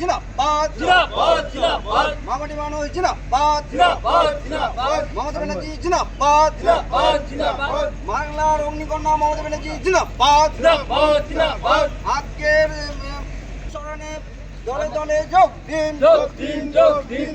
জিন্দাবাদ জিন্দাবাদ জিন্দাবাদ। মামাটি মানুষ জিন্দাবাদ। জিন্দাবাদ জিন্দাবাদ। মমতা ব্যানার্জি জিন্দাবাদ। জিন্দাবাদ জিন্দাবাদ। বাংলার অগ্নিকন্যা মমতা ব্যানার্জি জিন্দাবাদ। জিন্দাবাদ জিন্দাবাদ। আজকের স্মরণে দলে দলে যোগ দিন। যোগ দিন যোগ দিন।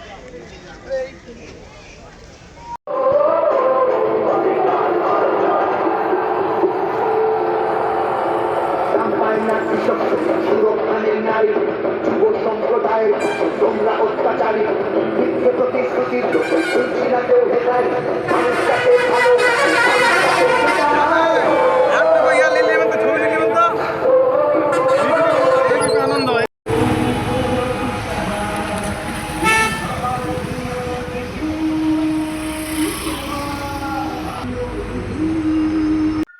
তোমরা অত্যাচারী। মিথ্যে ভালো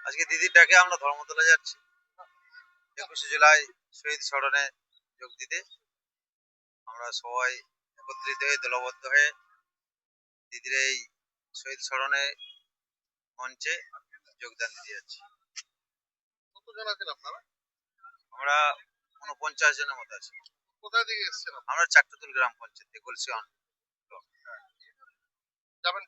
আজকে দিদির ডাকে আমরা ধর্মতলা যাচ্ছি। একুশে জুলাই শহীদ স্মরণে যোগ দিতে। আমরা সবাই একত্রিত হয়ে দলবদ্ধ হয়ে দিদির এই শহীদ স্মরণে মঞ্চে যোগদান দিতে যাচ্ছি। কতজন আছেন আপনারা? আমরা উনপঞ্চাশ জনের মতো আছি। কোথা থেকে এসেছেন আমরা চারটাতুল গ্রাম পঞ্চায়েত গোলসিয়ান যাবেন